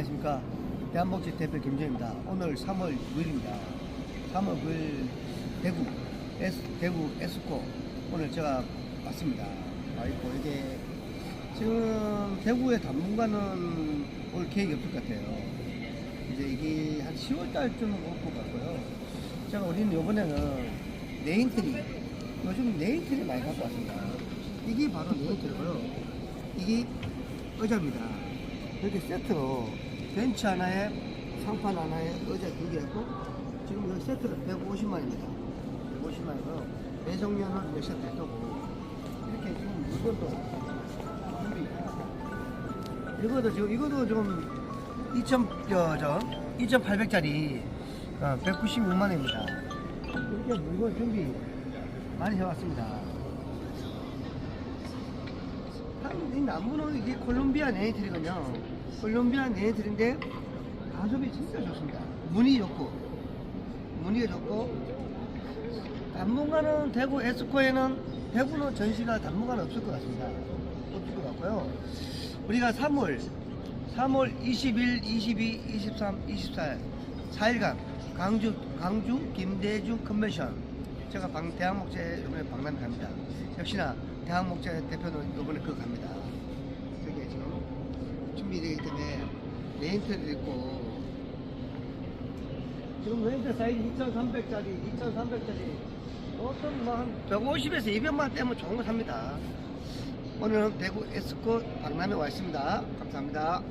안녕하십니까. 대한복지 대표 김정입니다. 오늘 3월 9일입니다. 3월 9일 대구, S, 대구 에스코 오늘 제가 왔습니다. 와 있고 이게 지금 대구의 당분간은 올 계획이 없을 것 같아요. 이제 이게 한 10월 달쯤 올 것 같고요. 제가 우리는 이번에는 네임트리, 요즘 네임트리 많이 갖고 왔습니다. 이게 바로 네임트리고요. 이게 의자입니다. 이렇게 세트로 벤치 하나에 상판 하나에 의자 두개 있고 지금 여기 세트로 150만입니다. 150만이고요. 내정료는 몇 세트 했고 이렇게 지금 물건도 준비. 이것도 지금 이것도 좀 2,000, 저, 저, 2,800짜리 196만 원입니다. 이렇게 물건 준비 많이 해왔습니다. 한, 이 나무는 이게 콜롬비아 네이틀이거든요. 콜롬비아 네이틀인데 가섭이 진짜 좋습니다. 무늬 좋고, 무늬가 좋고, 당분간은 대구 에스코에는, 대구는 전시가 당분간 없을 것 같습니다. 없을 것 같고요. 우리가 3월, 3월 21, 22, 23, 24일, 4일간 강주, 강주 김대중 컨벤션. 제가 방, 대학목재 이번에 박람회 갑니다. 역시나 대학목재 대표는 이번에 그거 갑니다. 저게 지금 준비되기 때문에 레인트도 있고 지금 레인트 사이즈 2,300짜리, 2,300짜리 어떤 뭐한 150에서 200만 떼면 좋은 거 삽니다. 오늘은 대구 에스코 박람회 와 있습니다. 감사합니다.